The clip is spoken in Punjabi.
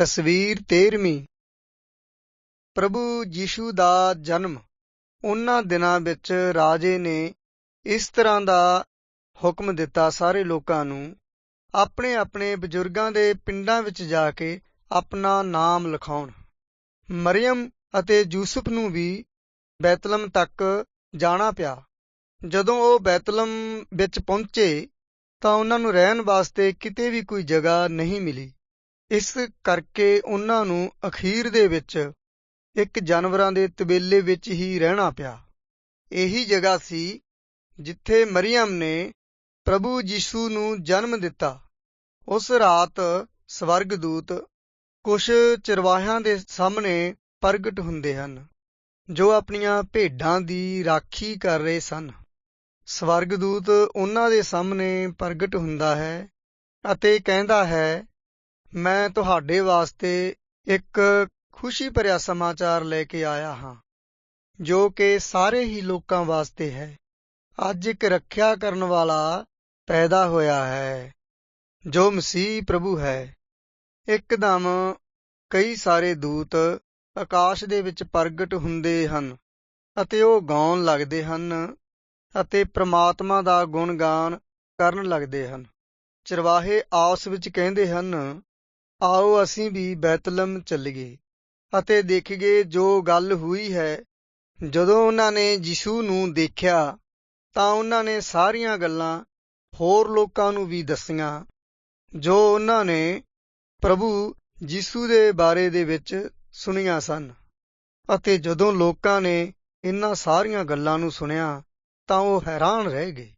ਤਸਵੀਰ 13ਵੀਂ ਪ੍ਰਭੂ ਯੀਸ਼ੂ ਦਾ ਜਨਮ। ਉਹਨਾਂ ਦਿਨਾਂ ਵਿੱਚ ਰਾਜੇ ਨੇ ਇਸ ਤਰ੍ਹਾਂ ਦਾ ਹੁਕਮ ਦਿੱਤਾ ਸਾਰੇ ਲੋਕਾਂ ਨੂੰ ਆਪਣੇ ਆਪਣੇ ਬਜ਼ੁਰਗਾਂ ਦੇ ਪਿੰਡਾਂ ਵਿੱਚ ਜਾ ਕੇ ਆਪਣਾ ਨਾਮ ਲਿਖਾਉਣ। ਮਰੀਮ ਅਤੇ ਯੂਸਫ ਨੂੰ ਵੀ ਬੈਤਲਮ ਤੱਕ ਜਾਣਾ ਪਿਆ। ਜਦੋਂ ਉਹ ਬੈਤਲਮ ਵਿੱਚ ਪਹੁੰਚੇ ਤਾਂ ਉਹਨਾਂ ਨੂੰ ਰਹਿਣ ਵਾਸਤੇ ਕਿਤੇ ਵੀ ਕੋਈ ਜਗ੍ਹਾ ਨਹੀਂ ਮਿਲੀ। ਇਸ ਕਰਕੇ ਉਹਨਾਂ ਨੂੰ ਅਖੀਰ ਦੇ ਵਿੱਚ ਇੱਕ ਜਾਨਵਰਾਂ ਦੇ ਤਬੇਲੇ ਵਿੱਚ ਹੀ ਰਹਿਣਾ ਪਿਆ। ਇਹੀ ਜਗ੍ਹਾ ਸੀ ਜਿੱਥੇ ਮਰੀਮ ਨੇ ਪ੍ਰਭੂ ਯੀਸ਼ੂ ਨੂੰ ਜਨਮ ਦਿੱਤਾ। ਉਸ ਰਾਤ ਸਵਰਗਦੂਤ ਕੁਝ ਚਰਵਾਹਿਆਂ ਦੇ ਸਾਹਮਣੇ ਪ੍ਰਗਟ ਹੁੰਦੇ ਹਨ, ਜੋ ਆਪਣੀਆਂ ਭੇਡਾਂ ਦੀ ਰਾਖੀ ਕਰ ਰਹੇ ਸਨ। ਸਵਰਗਦੂਤ ਉਹਨਾਂ ਦੇ ਸਾਹਮਣੇ ਪ੍ਰਗਟ ਹੁੰਦਾ ਹੈ ਅਤੇ ਕਹਿੰਦਾ ਹੈ ਮੈਂ ਤੁਹਾਡੇ ਵਾਸਤੇ ਇੱਕ ਖੁਸ਼ੀ ਭਰਿਆ ਸਮਾਚਾਰ ਲੈ ਕੇ ਆਇਆ ਹਾਂ, ਜੋ ਕਿ ਸਾਰੇ ਹੀ ਲੋਕਾਂ ਵਾਸਤੇ ਹੈ। ਅੱਜ ਇੱਕ ਰੱਖਿਆ ਕਰਨ ਵਾਲਾ ਪੈਦਾ ਹੋਇਆ ਹੈ, ਜੋ ਮਸੀਹ ਪ੍ਰਭੂ ਹੈ। ਇੱਕਦਮ ਕਈ ਸਾਰੇ ਦੂਤ ਆਕਾਸ਼ ਦੇ ਵਿੱਚ ਪ੍ਰਗਟ ਹੁੰਦੇ ਹਨ ਅਤੇ ਉਹ ਗਾਉਣ ਲੱਗਦੇ ਹਨ ਅਤੇ ਪ੍ਰਮਾਤਮਾ ਦਾ ਗੁਣਗਾਨ ਕਰਨ ਲੱਗਦੇ ਹਨ। ਚਰਵਾਹੇ ਆਸ ਵਿੱਚ ਕਹਿੰਦੇ ਹਨ ਆਓ ਅਸੀਂ ਵੀ ਬੈਤਲਮ ਚੱਲੀਏ ਅਤੇ ਦੇਖੀਏ ਜੋ ਗੱਲ ਹੋਈ ਹੈ। ਜਦੋਂ ਉਹਨਾਂ ਨੇ ਯਿਸੂ ਨੂੰ ਦੇਖਿਆ, ਤਾਂ ਉਹਨਾਂ ਨੇ ਸਾਰੀਆਂ ਗੱਲਾਂ ਹੋਰ ਲੋਕਾਂ ਨੂੰ ਵੀ ਦੱਸੀਆਂ, ਜੋ ਉਹਨਾਂ ਨੇ ਪ੍ਰਭੂ ਯਿਸੂ ਦੇ ਬਾਰੇ ਦੇ ਵਿੱਚ ਸੁਣੀਆਂ ਸਨ। ਅਤੇ ਜਦੋਂ ਲੋਕਾਂ ਨੇ ਇਹਨਾਂ ਸਾਰੀਆਂ ਗੱਲਾਂ ਨੂੰ ਸੁਣਿਆ, ਤਾਂ ਉਹ ਹੈਰਾਨ ਰਹਿ ਗਏ।